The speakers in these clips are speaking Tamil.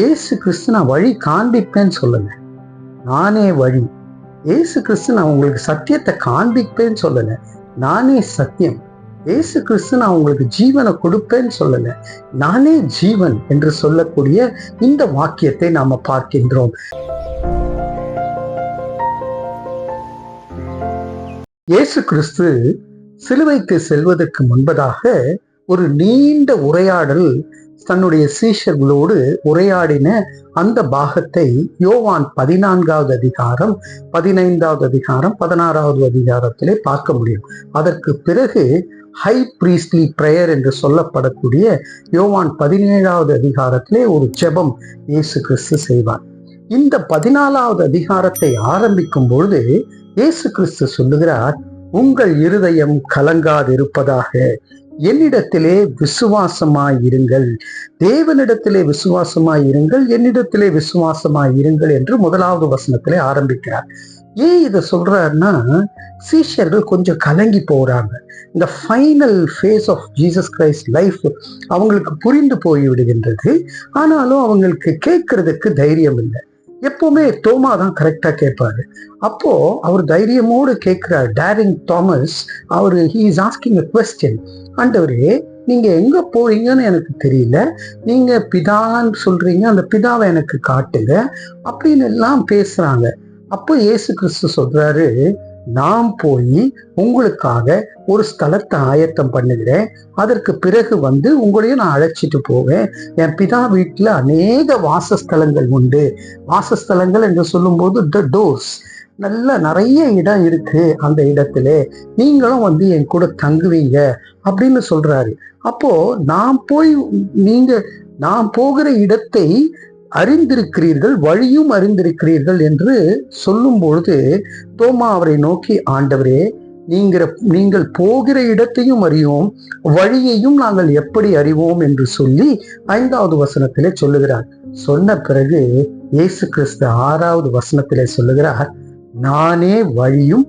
ஏசு கிறிஸ்து நான் வழி காண்பிப்பேன்னு சொல்லலை நானே வழி. ஏசு கிறிஸ்து நான் உங்களுக்கு சத்தியத்தை காண்பிப்பேன்னு சொல்லலை நானே சத்தியம். ஏசு கிறிஸ்து நான் உங்களுக்கு ஜீவனை கொடுப்பேன்னு சொல்லலை நானே ஜீவன் என்று சொல்லக்கூடிய இந்த வாக்கியத்தை நாம பார்க்கின்றோம். இயேசு கிறிஸ்து சிலுவைக்கு செல்வதற்கு முன்பதாக ஒரு நீண்ட உரையாடல் தன்னுடைய சீஷர்களோடு உரையாடின அந்த பாகத்தை யோவான் பதினான்காவது அதிகாரம் பதினைந்தாவது அதிகாரம் பதினாறாவது அதிகாரத்திலே பார்க்க முடியும். அதற்கு பிறகு ஹை பிரீஸ்லி பிரேயர் என்று சொல்லப்படக்கூடிய யோவான் பதினேழாவது அதிகாரத்திலே ஒரு ஜெபம் இயேசு கிறிஸ்து செய்வார். இந்த பதினாலாவது அதிகாரத்தை ஆரம்பிக்கும் பொழுது இயேசு கிறிஸ்து சொல்லுகிறார் உங்கள் இருதயம் கலங்காதிருப்பதாக. என்னிடத்திலே விசுவாசமாய் இருங்கள். தேவனிடத்திலே விசுவாசமாய் இருங்கள் என்னிடத்திலே விசுவாசமாய் இருங்கள் என்று முதலாவது வசனத்திலே ஆரம்பிக்கிறார். ஏன் இதை சொல்றாருன்னா சீஷர்கள் கொஞ்சம் கலங்கி போறாங்க. இந்த final phase of Jesus Christ life அவங்களுக்கு புரிந்து போய் விடுகின்றது ஆனாலும் அவங்களுக்கு கேட்கறதுக்கு தைரியம் இல்லை. எப்பவுமே தோமா தான் கரெக்டாக கேட்பாரு. அப்போ அவர் தைரியமோடு கேட்குறார் daring Thomas our he is asking a question ஆண்டவரே நீங்க எங்க போறீங்கன்னு எனக்கு தெரியல. நீங்க பிதான்னு சொல்றீங்க அந்த பிதாவை எனக்கு காட்டுங்க அப்படின்னு எல்லாம் பேசுறாங்க. அப்போ இயேசு கிறிஸ்து சொல்றாரு நான் போய் உங்களுக்காக ஒரு ஸ்தலத்தை ஆயத்தம் பண்ணுகிறேன். அதற்கு பிறகு வந்து உங்களையும் நான் அழைச்சிட்டு போவேன். என் பிதா வீட்டில் அநேக வாசஸ்தலங்கள் உண்டு. வாசஸ்தலங்கள் என்று சொல்லும்போது த டோர்ஸ் நல்ல நிறைய இடம் இருக்கு அந்த இடத்துல. நீங்களும் வந்து என் கூட தங்குவீங்க அப்படின்னு சொல்றாரு. அப்போ நான் போய் நீங்க நான் போகிற இடத்தை அறிந்திருக்கிறீர்கள் வழியும் அறிந்திருக்கிறீர்கள் என்று சொல்லும் பொழுது தோமா அவரை நோக்கி ஆண்டவரே நீங்கிற நீங்கள் போகிற இடத்தையும் அறியோம் வழியையும் நாங்கள் எப்படி அறிவோம்? என்று சொல்லி ஐந்தாவது வசனத்திலே சொல்லுகிறார். சொன்ன பிறகு இயேசு கிறிஸ்து ஆறாவது வசனத்திலே சொல்லுகிறார் நானே வழியும்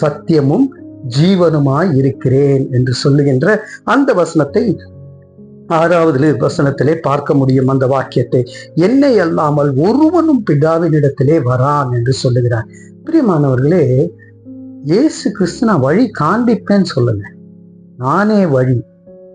சத்தியமும் ஜீவனுமாய் இருக்கிறேன் என்று சொல்லுகின்ற அந்த வசனத்தை ஆறாவது வசனத்திலே பார்க்க முடியும் அந்த வாக்கியத்தை. என்னை அல்லாமல் ஒருவனும் பிதாவினிடத்திலே வரான் என்று சொல்லுகிறார். பிரியமானவர்களே இயேசு கிறிஸ்து நான் வழி காண்பிப்பேன்னு சொல்லுங்க. நானே வழி.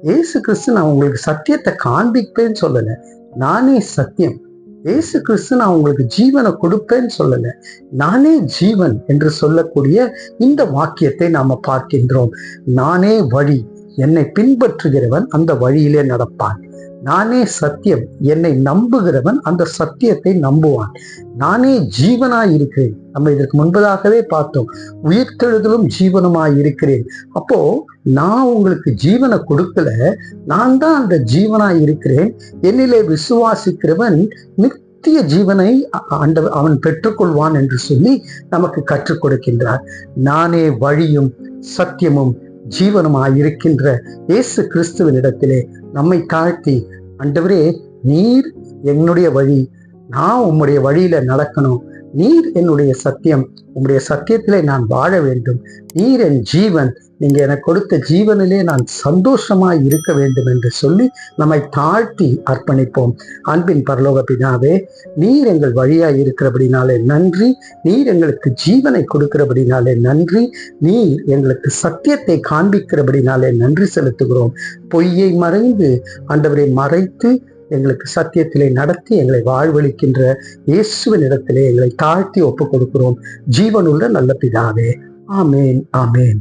இயேசு கிறிஸ்து நான் உங்களுக்கு சத்தியத்தை காண்பிப்பேன்னு சொல்லல. நானே சத்தியம். இயேசு கிறிஸ்து நான் உங்களுக்கு ஜீவனை கொடுப்பேன்னு சொல்லல. நானே ஜீவன் என்று சொல்லக்கூடிய இந்த வாக்கியத்தை நாம பார்க்கின்றோம். நானே வழி. என்னை பின்பற்றுகிறவன் அந்த வழியிலே நடப்பான். நானே சத்தியம் என்னை நம்புகிறவன் அந்த சத்தியத்தை நம்புவான். நானே ஜீவனாய் இருக்கிறேன் நம்ம இதற்கு முன்பதாகவே பார்த்தோம் உயிர்த்தெழுதலும் ஜீவனுமாய் இருக்கிறேன் அப்போ நான் உங்களுக்கு ஜீவனை கொடுக்கல நான் தான் அந்த ஜீவனாய் இருக்கிறேன் என்னிலே விசுவாசிக்கிறவன் நித்திய ஜீவனை ஆண்ட அவன் பெற்றுக்கொள்வான் என்று சொல்லி நமக்கு கற்றுக் கொடுக்கின்றார். நானே வழியும் சத்தியமும் ஜீவனுமாய் இருக்கின்ற இயேசு கிறிஸ்துவின் இடத்திலே நம்மை தாழ்த்தி அண்டவரே நீர் என்னுடைய வழி. நான் உம்முடைய வழியில நடக்கணும். நீர் என்னுடைய சத்தியம். உம்முடைய சத்தியத்திலே நான் வாழ வேண்டும். நீர் என் ஜீவன். நீங்க எனக்கு கொடுத்த ஜீவனிலே நான் சந்தோஷமாய் இருக்க வேண்டும் என்று சொல்லி நம்மை தாழ்த்தி அர்ப்பணிப்போம். அன்பின் பரலோக பிதாவே நீர் எங்கள் வழியாய் இருக்கிறபடினாலே நன்றி. நீர் எங்களுக்கு ஜீவனை கொடுக்கிறபடினாலே நன்றி. நீர் எங்களுக்கு சத்தியத்தை காண்பிக்கிறபடினாலே நன்றி செலுத்துகிறோம். பொய்யை மறைந்து ஆண்டவரை மறைத்து எங்களுக்கு சத்தியத்திலே நடத்தி எங்களை வாழ்வழிக்கின்ற இயேசுவின் இடத்திலே எங்களை தாழ்த்தி ஒப்புக் கொடுக்கிறோம் ஜீவனுள்ள நல்ல பிதாவே. ஆமேன் ஆமேன்.